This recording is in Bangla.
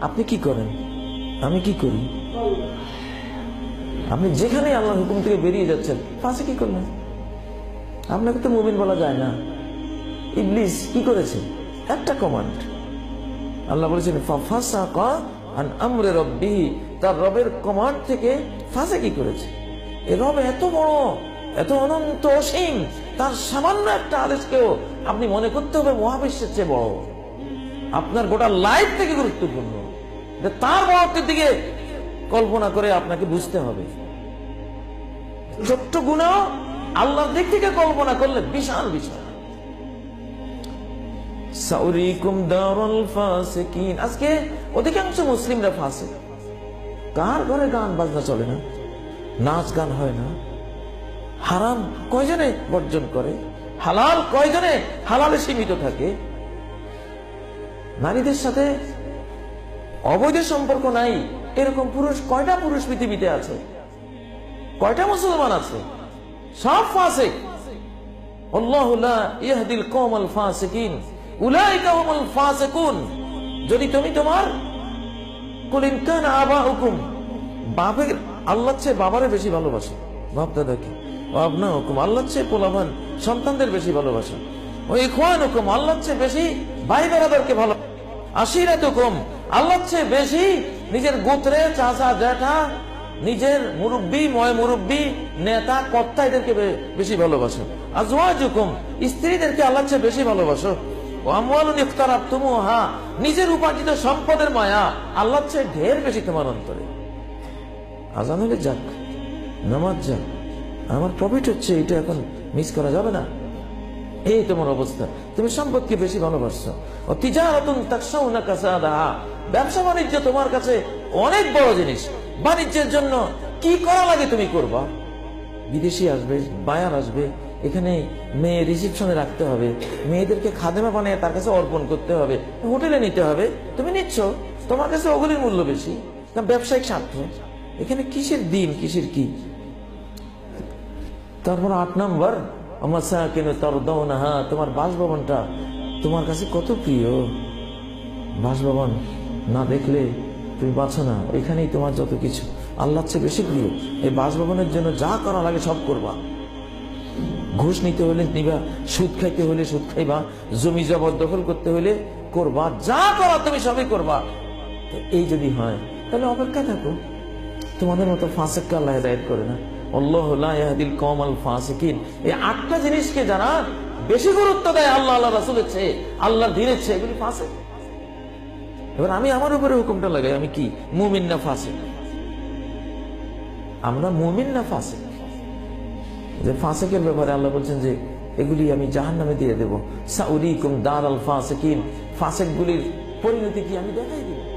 আপনি কি করেন? আমি কি করি? আপনি যেখানে আল্লাহ হুকুম থেকে বেরিয়ে যাচ্ছেন, ফাঁসে কি করলেন? আপনাকে তো মুমিন বলা যায় না। ইবলিস কি করেছে? একটা কমান্ড আল্লাহ বলেছেন আন আমরে রব্বিহি। তার রবের কমান্ড থেকে ফাঁসে কি করেছে? এ রব এত বড়, এত অনন্ত অসীম, তার সামান্য একটা আদেশকেও আপনি মনে করতে হবে মহাবিশ্বের চেয়ে বড়। আপনার গোটা লাইফ থেকে গুরুত্বপূর্ণ। তার বড়ত্বের দিকে কল্পনা করে আপনাকে বুঝতে হবে। ছোট্ট গুণা আল্লাহর দিক থেকে কল্পনা করলে বিশাল বিশাল সাউরিকুম দারুল ফাসিকিন। আজকে অধিকাংশ মুসলিমরা ফাসে কার ঘরে গান বাজনা চলে না? নাচ গান হয় না? হারাম কয়জনে বর্জন করে? হালাল কয়জনে হালালে সীমিত থাকে? নারীদের সাথে অবৈধ সম্পর্ক নাই। এরকম পুরুষ, কয়টা পুরুষ পৃথিবীতে আছে? কয়টা মুসলমান আছে? সব আল্লাহু উলাইকা যদি তুমি তোমার বাপের, আল্লাহর চেয়ে বাবারে বেশি ভালোবাসো। বাপ দাদাকে আপনা হুকুম আল্লাহর চেয়ে পোলাভান সন্তানদের বেশি ভালোবাসো। ওই খোয়ান হুকুম আল্লাহর চেয়ে বেশি ভাই বেড়াদারকে ভালো আশিরাত হুকুম আল্লাহর চেয়ে বেশি নিজের গোত্রে চাচা, জ্যাঠা, নিজের মুরব্বী, ময় মুরব্বী, নেতা, কর্তা এদেরকে বেশি ভালোবাসো। আজওয়াজ হুকুম স্ত্রীদেরকে আল্লাহর চেয়ে বেশি ভালোবাসো। আমওয়ালুন ইফতারাতুমুহা নিজের উপার্জিত সম্পদের মায়া আল্লাহর চেয়ে ঢের বেশি তোমার অন্তরে। আজান হলে যাক, নামাজ যাক। আমার প্রফিট হচ্ছে, এটা এখন মিস করা যাবে না। এই তোমার অবস্থা। তুমি সম্পদকে বেশি ভালোবাসছো। ব্যবসা বাণিজ্য তোমার কাছে অনেক বড় জিনিস। বাণিজ্যের জন্য কি করা লাগে তুমি করবা? বিদেশি আসবে, বায়ার আসবে। এখানে মেয়ে রিসিপশনে রাখতে হবে। মেয়েদেরকে খাদেমা বানিয়ে তার কাছে অর্পণ করতে হবে। হোটেলে নিতে হবে। তুমি নিচ্ছ। তোমার কাছে ওগুলির মূল্য বেশি। ব্যবসায়িক স্বার্থ। এখানে কিসের দিন, কিসের কি? তারপর আট নম্বর। আমার কেন তর হা তোমার বাসভবনটা তোমার কাছে কত প্রিয়? বাসভবন না দেখলে তুমি বাঁচো না, এখানেই তোমার যত কিছু। আল্লাহর চেয়ে বেশি প্রিয়। এই বাসভবনের জন্য যা করা লাগে সব করবা। ঘুষ নিতে হলে নিবা, সুদ খাইতে হলে সুদ খাইবা, জমি জবরদখল করতে হলে করবা, যা করা তুমি সবই করবা। এই যদি হয়, তাহলে অপেক্ষা থাকো। তোমাদের মতো ফাঁসেককে আল্লাহ হেদায়ত করে না। আল্লাহ আটটা জিনিসকে যারা বেশি গুরুত্ব দেয়, আল্লাহ আল্লাহ রাসূলের চেয়ে, আল্লাহর দিনের চেয়ে, এগুলি ফাসেক। এবার আমি আমার উপরে হুকুমটা লাগাই, আমি কি? মুমিন না ফাসেক? আমরা মুমিন না ফাসেক? যে ফাসেকের ব্যাপারে আল্লাহ বলছেন যে, এগুলি আমি জাহান নামে দিয়ে দেবো। দার আল ফাসেকিন। ফাসেকগুলির পরিণতি কি আমি দেখাই দিব?